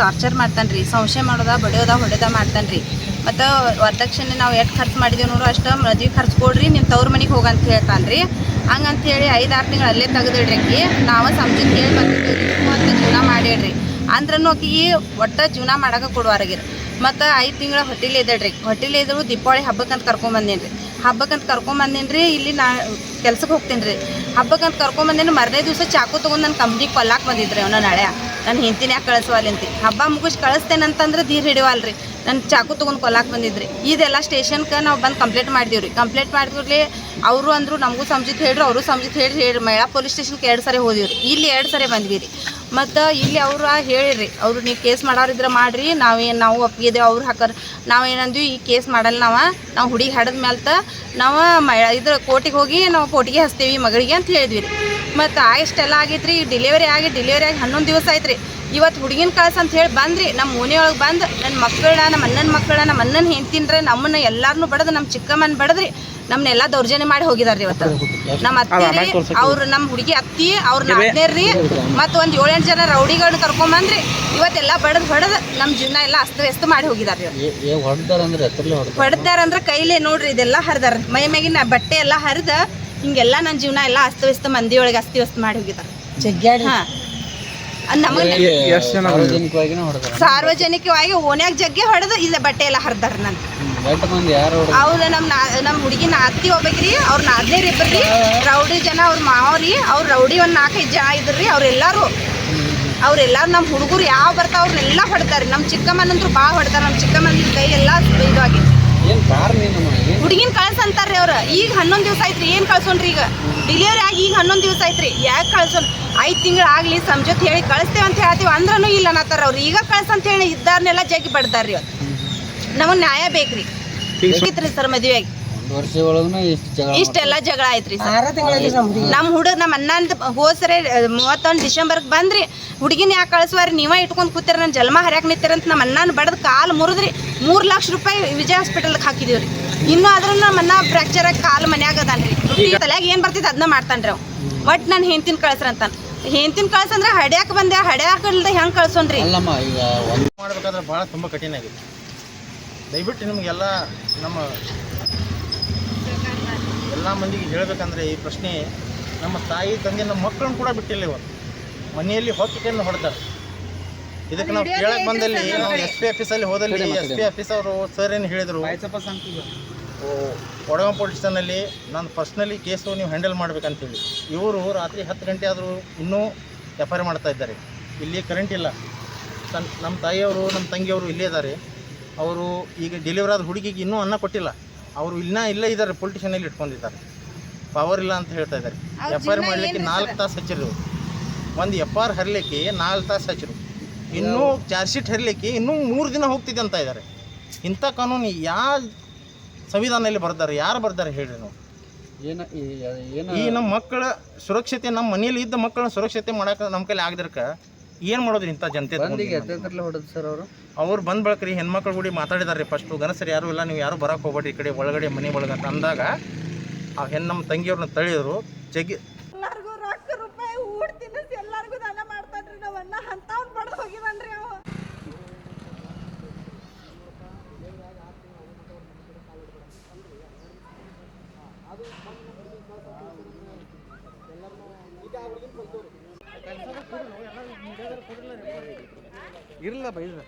Torture ಮಾಡ್ತಾನೆ ರೀ ಸಂಶಯ ಮಾಡೋದ, ಬಡಿಯೋದ ಹೊಡೆದ ಮಾಡ್ತಾನ್ರಿ. ಮತ್ತು ವರದಕ್ಷಿಣೆ ನಾವು ಎಷ್ಟು ಖರ್ಚು ಮಾಡಿದೀವಿ ನೋಡು, ಅಷ್ಟು ಮದುವೆ ಖರ್ಚು ಕೊಡ್ರಿ ನಿಮ್ಮ ತವ್ರ ಮನೆಗೆ ಹೋಗಂತ ಹೇಳ್ತಾನ್ರಿ. ಹಂಗಂತ ಹೇಳಿ ಐದು ಆರು ತಿಂಗಳು ಅಲ್ಲೇ ತೆಗೆದಿಡ್ರಿ ನಾವು ಸಂಜೆ ಕೇಳಿ ಬಂದಿದ್ದೀವಿ ಅಂತ ಜೀವನ ಮಾಡಿಡ್ರಿ. ಅಂದ್ರೂ ಆಕಿಗೆ ಒಟ್ಟು ಜೀವನ ಮಾಡೋಕೆ ಕೊಡುವಾರಾಗಿರಿ. ಮತ್ತು ಐದು ತಿಂಗಳ ಹೊಟ್ಟೆಲಿ ಇದ್ದಾಳ್ರಿ ಹೊಟ್ಟೆಲಿ ಇದ್ರು ದೀಪಾವಳಿ ಹಬ್ಬಕ್ಕಂತ ಕರ್ಕೊಂಬಂದೇನಿ ರೀ ಹಬ್ಬಕ್ಕಂತ ಕರ್ಕೊಂಬಂದೇನಿ ರೀ ಇಲ್ಲಿ ನಾ ಕೆಲ್ಸಕ್ಕೆ ಹೋಗ್ತೀನಿ ರೀ ಹಬ್ಬಕ್ಕಂತ ಕರ್ಕೊಂಬಂದೇನಿ ಮರನೇ ದಿವಸ ಚಾಕು ತೊಗೊಂಡು ನನ್ನ ಕಂಪ್ನಿಗೆ ಬಂದಿದ್ದು ಬಂದಿದ್ರಿ ಅವನ ನಾಳೆ. ನಾನು ಹಿಂತಿನ ಯಾಕೆ ಅಂತ. ಹಬ್ಬ ಮುಗಿಸಿ ಕಳಿಸ್ತೇನೆ ಅಂತಂದ್ರೆ ಧೀರ್ ಹಿಡಿವಲ್ರಿ. ನನ್ನ ಚಾಕು ತೊಗೊಂಡು ಕೊಲ್ಲಾಕ್ ಬಂದಿದ್ರಿ. ಇದೆಲ್ಲ ಸ್ಟೇಷನ್ಗೆ ನಾವು ಬಂದು ಕಂಪ್ಲೇಂಟ್ ಮಾಡಿದೀವಿ ರೀ ಕಂಪ್ಲೇಂಟ್ ಮಾಡಿದ್ರಲ್ಲಿ ಅವರು ಅಂದರು ನಮಗೂ ಸಂಜಿತ್ ಹೇಳ್ರಿ, ಅವರು ಸಂಜಿತ್ ಹೇಳಿ ಹೇಳಿ ಮೇಳ ಪೊಲೀಸ್ ಸ್ಟೇಷನ್ಗೆ ಎರಡು ಸರಿ ಹೋದಿವಿ ಇಲ್ಲಿ ಎರಡು ಸರಿ ಬಂದ್ವಿ ರೀ ಮತ್ತು ಇಲ್ಲಿ ಅವರು ಹೇಳಿರಿ, ಅವರು ನೀವು ಕೇಸ್ ಮಾಡೋರಿದ್ರೆ ಮಾಡಿರಿ, ನಾವೇನು ನಾವು ಒಪ್ಪಿಗೆದೇವೆ ಅವ್ರು ಹಾಕರ್, ನಾವೇನಂದ್ವಿ ಈ ಕೇಸ್ ಮಾಡಲ್ಲ ನಾವು ನಾವು ಹುಡುಗಿ ಹಡದ ಮೇಲೆ ನಾವು ಮಹಿಳಾ ಇದ್ರ ಕೋರ್ಟಿಗೆ ಹೋಗಿ ನಾವು ಕೋರ್ಟಿಗೆ ಹಚ್ತೀವಿ ಮಗಳಿಗೆ ಅಂತ ಹೇಳಿದ್ವಿ ರೀ ಮತ್ತು ಇಷ್ಟೆಲ್ಲ ರೀ ಡಿಲಿವರಿ ಆಗಿ ಡಿಲಿವರಿ ಆಗಿ ಹನ್ನೊಂದು ದಿವಸ ಆಯ್ತು ರೀ ಇವತ್ತು ಹುಡುಗಿನ ಕಳ್ಸ ಅಂತ ಹೇಳಿ ಬಂದ್ರಿ ನಮ್ಮ ಮನೆಯೊಳಗೆ ಬಂದು ನನ್ನ ಮಕ್ಕಳನ್ನ ನಮ್ಮ ಅಣ್ಣನ ಮಕ್ಕಳನ್ನ ನಮ್ಮ ಅಣ್ಣನ ಹೆಂಡ್ತಿನ್ರೆ ನಮ್ಮನ್ನ ಎಲ್ಲಾರನ್ನೂ ಬಡದು ನಮ್ಮ ಚಿಕ್ಕಮ್ಮನ ಬಡದ್ರಿ ನಮ್ಮನ್ನೆಲ್ಲ ದೌರ್ಜನ್ಯ ಮಾಡಿ ಹೋಗಿದಾರ್ರಿ ಇವತ್ತು. ನಮ್ಮ ಅತ್ತಿ ಅವ್ರು ನಮ್ಮ ಹುಡುಗಿ ಅತ್ತಿ ಅವ್ರ ನಾದ್ನೇರ್ರಿ ಮತ್ತು ಒಂದು ಏಳೆಂಟು ಜನ ರೌಡಿಗಳನ್ನ ಕರ್ಕೊಂಬಂದ್ರಿ ಇವತ್ತೆಲ್ಲ ಬಡದ್ ಹೊಡೆದು ನಮ್ಮ ಜೀವನ ಎಲ್ಲ ಅಸ್ತವ್ಯಸ್ತ ಮಾಡಿ ಹೋಗಿದಾರ್ರಿ ಹೊಡೆದಾರಂದ್ರೆ ಕೈಲೇ ನೋಡ್ರಿ ಇದೆಲ್ಲ ಹರಿದಾರ ಮೈ ಮ್ಯಾಗಿನ ಬಟ್ಟೆ ಎಲ್ಲ ಹರಿದ ಹಿಂಗೆಲ್ಲ ನನ್ನ ಜೀವನ ಎಲ್ಲ ಅಸ್ತವ್ಯಸ್ತ ಮಂದಿಯೊಳಗೆ ಒಳಗೆ ಅಸ್ತವ್ಯಸ್ತ ಮಾಡಿ ಹೋಗಿದಾರ. ಹಾ. ನಮಗೆ ಎಷ್ಟು ಜನ ಸಾರ್ವಜನಿಕವಾಗಿನೇ ಹೊಡೆದಾರ. ಸಾರ್ವಜನಿಕವಾಗಿ ಓನ್ಯಾಗ ಜಗ್ಗೆ ಹೊಡೆದು ಇಲ್ಲ ಬಟ್ಟೆ ಎಲ್ಲ ಹರಿದಾರ ನನ್. ಎಂಟು ಮಂದಿ ಯಾರು ಅವ್ರ ನಮ್ಮ ನಾ ನಮ್ಮ ಹುಡುಗಿ ನಾತಿ ಹೋಗ್ಬೇಕ್ರಿ ಅವ್ರ ನಾದ್ನೇರ್ ಇಬ್ಬರ್ರಿ ರೌಡಿ ಜನ ಅವ್ರ ಮಾವ್ರಿ ಅವ್ರ ರೌಡಿ ಒಂದು ನಾಲ್ಕೈದು ಜನ ಇದ್ರಿ ಅವ್ರೆಲ್ಲಾರು ಅವ್ರೆಲ್ಲಾರು ನಮ್ಮ ಹುಡುಗರು ಯಾವ ಬರ್ತಾವ ಅವ್ರನ್ನೆಲ್ಲ ಹೊಡ್ತಾರೆ ನಮ್ಮ ಚಿಕ್ಕಮ್ಮನಂದ್ರು ಭಾಳ ಹೊಡ್ತಾರೆ ನಮ್ಮ ಚಿಕ್ಕಮ್ಮನ ಕೈ ಎಲ್ಲಾ ಇದು ಆಗೈತಿ ಹುಡುಗಿನ ಕಳ್ಸ ಅಂತಾರ್ರಿ ಅವ್ರ. ಈಗ ಹನ್ನೊಂದು ದಿವಸ ಐತ್ರಿ ಏನು ಕಳ್ಸೋನ್ರಿ ಈಗ? ಡಿಲಿವರಿ ಆಗಿ ಈಗ ಹನ್ನೊಂದು ದಿವಸ ಐತ್ರಿ ಯಾಕೆ ಕಳ್ಸೋನ್ ಐದು ತಿಂಗಳು ಆಗ್ಲಿ ಸಂಜೊತ್ ಹೇಳಿ ಕಳಿಸ್ತೇವೆ ಅಂತ ಹೇಳ್ತೀವಿ ಅಂದ್ರೂ ಇಲ್ಲ ಅನ್ನತ್ತಾರ ಅವ್ರು. ಈಗ ಕಳ್ಸ ಅಂತ ಹೇಳಿ ಇದ್ದಾರನ್ನೆಲ್ಲ ಜಗ್ಗಿ ಬಡ್ದಾರ್ರಿ ಅವ್ರು. ನಮಗೆ ನ್ಯಾಯ ಬೇಕ್ರಿ. ಸರ್ ಮದ್ವೆ ಒಂದು ವರ್ಷ ಒಳಗೂ ಇಷ್ಟು ಜಗಳ ಇಷ್ಟೆಲ್ಲ ಜಗಳ ಐತ್ರಿ ಸರ್. ನಮ್ಮ ಹುಡುಗ. ನಮ್ಮ ಅಣ್ಣಂದ ಹೋದ್ಸರಿ ಮೂವತ್ತೊಂದು ಡಿಸೆಂಬರ್ ಬಂದ್ರಿ. ಹುಡುಗಿನ ಯಾಕೆ ಕಳಿಸ್ವಾರಿ? ನೀವೇ ಇಟ್ಕೊಂಡು ಕೂತಿರ ನನ್ನ ಜನ್ಮ ಹರ್ಯಾಕ್ ನಿಂತಿರಂತ ನಮ್ಮ ಅಣ್ಣನ ಬಡದ್ ಕಾಲು ಮುರಿದ್ರಿ. ಮೂರು ಲಕ್ಷ ರೂಪಾಯಿ ವಿಜಯ ಹಾಸ್ಪಿಟಲ್ಗೆ ಹಾಕಿದೀವಿ ಇನ್ನು ಇನ್ನೂ ಆದ್ರೂ ನಮ್ಮ ಅಣ್ಣ ಫ್ರ್ಯಾಕ್ಚರ್ ಆಗಿ ಕಾಲು ಮನ್ಯಾಗ ಅದಾನ್ರಿ. ತಲೆಯಾಗ ಏನು ಬರ್ತೈತೆ ಅದನ್ನ ಮಾಡ್ತಾನ್ರಿ ಅವ್. ಒಟ್ಟು ನಾನು ಹೆಂಡ್ತಿನ ಕಳ್ಸ್ರಂತಾನ ಹೆಂಡ್ತಿನ ಕಳ್ಸಂದ್ರೆ ಹಡ್ಯಾಕ ಬಂದೆ ಹಡ್ಯಾಕಲ್ದ ಹೆಂಗೆ ಕಳ್ಸೋನ್ರಿ? ಅಲ್ಲಮ್ಮ ಈಗ ಒಂದು ಮಾಡಬೇಕಾದ್ರೆ ಭಾಳ ತುಂಬ ಕಠಿಣ ಆಗಿದೆ. ದಯವಿಟ್ಟು ನಿಮಗೆಲ್ಲ ನಮ್ಮ ಎಲ್ಲ ಮಂದಿಗೆ ಹೇಳಬೇಕಂದ್ರೆ ಈ ಪ್ರಶ್ನೆ ನಮ್ಮ ತಾಯಿ ತಂದೆ ನಮ್ಮ ಮಕ್ಕಳನ್ನು ಕೂಡ ಬಿಟ್ಟಿಲ್ಲ ಇವತ್ತು. ಮನೆಯಲ್ಲಿ ಹೊಕ್ಕಿಕೆಯನ್ನು ಹೊಡೆದಾರೆ ಇದಕ್ಕೆ ನಾವು ಕೇಳಕ್ ಬಂದಲ್ಲಿ ನಾವು ಎಸ್ ಪಿ ಆಫೀಸಲ್ಲಿ ಹೋದಲ್ಲಿ ಎಸ್ ಪಿ ಆಫೀಸ್ ಅವರು ಸರ್ ಏನು ಹೇಳಿದರು? ಒಡಗ ಪೊಲೀಸ್ ಸ್ಟೇಷನಲ್ಲಿ ನಾನು ಪರ್ಸ್ನಲಿ ಕೇಸು ನೀವು ಹ್ಯಾಂಡಲ್ ಮಾಡ್ಬೇಕಂತೇಳಿ ಇವರು ರಾತ್ರಿ ಹತ್ತು ಗಂಟೆ ಆದರೂ ಇನ್ನೂ ಎಫ್ ಐ ಆರ್ ಮಾಡ್ತಾ ಇದ್ದಾರೆ. ಇಲ್ಲಿ ಕರೆಂಟ್ ಇಲ್ಲ. ತನ್ ನಮ್ಮ ತಾಯಿಯವರು ನಮ್ಮ ತಂಗಿಯವರು ಇಲ್ಲೇ ಇದ್ದಾರೆ. ಅವರು ಈಗ ಡೆಲಿವರ್ ಆದ ಹುಡುಗಿಗೆ ಇನ್ನೂ ಅನ್ನ ಕೊಟ್ಟಿಲ್ಲ. ಅವರು ಇಲ್ಲ ಇಲ್ಲೇ ಇದ್ದಾರೆ ಪೊಲೀಸ್ ಅಲ್ಲಿ ಇಟ್ಕೊಂಡಿದ್ದಾರೆ. ಪವರ್ ಇಲ್ಲ ಅಂತ ಹೇಳ್ತಾ ಇದ್ದಾರೆ. ಎಫ್ ಐ ಆರ್ ಮಾಡಲಿಕ್ಕೆ ನಾಲ್ಕು ತಾಸು ಹಚ್ಚಿರು ಒಂದು ಎಫ್ ಆರ್ ಹರಲಿಕ್ಕೆ ನಾಲ್ಕು ತಾಸು ಹಚ್ಚಿರು. ಇನ್ನೂ ಚಾರ್ಜ್ ಶೀಟ್ ಹರಲಿಕ್ಕೆ ಇನ್ನೂ ಮೂರು ದಿನ ಹೋಗ್ತಿದೆ ಅಂತ ಇದ್ದಾರೆ. ಇಂಥ ಕಾನೂನು ಯಾವ ಸಂವಿಧಾನದಲ್ಲಿ ಬರ್ತಾರೆ ಯಾರು ಬರ್ತಾರೆ ಹೇಳ್ರಿ ನಾವು? ಏನ ಈ- ನಮ್ಮ ಮಕ್ಕಳ ಸುರಕ್ಷತೆ ನಮ್ಮ ಮನೆಯಲ್ಲಿ ಇದ್ದ ಮಕ್ಕಳನ್ನ ಸುರಕ್ಷತೆ ಮಾಡೋಕೆ ನಮ್ಮ ಕೈಲಿ ಆಗದಿರ್ಕ ಏನು ಮಾಡೋದ್ರಿ ಇಂಥ ಜನತೆ ಹೊಡೆದ ಸರ್ ಅವರು. ಅವ್ರು ಬಂದ್ ಬಳಕ್ರಿ ಹೆಣ್ಮಕ್ಳು ಕೂಡಿ ಮಾತಾಡಿದಾರೆ ಫಸ್ಟು ಗನಸರು ಯಾರು ಇಲ್ಲ ನೀವು ಯಾರು ಬರಕ್ಕೆ ಹೋಗ್ಬೇಡಿ ಈ ಕಡೆ ಒಳಗಡೆ ಮನೆ ಒಳಗೆ ಅಂತ ಅಂದಾಗ ಆ ಹೆಣ್ಣು ನಮ್ಮ ತಂಗಿಯವ್ರನ್ನ ತಳಿದ್ರು ಜಗ್ಗಿ ಎಲ್ಲರಿಗೂ ರೊಕ್ಕ ರೂಪಾಯಿ ಊಟ ತಿನ್ನಿಸಿ ಎಲ್ಲರಿಗೂ ದಾನ ಮಾಡ್ತಾನ್ರಿ ನಾವನ್ನ ಅಂತವ್ನ ಬಡ್ದು ಹೋಗಿವನ್ರಿ ಅವ ಇರಲ್ಲ ಬೈದ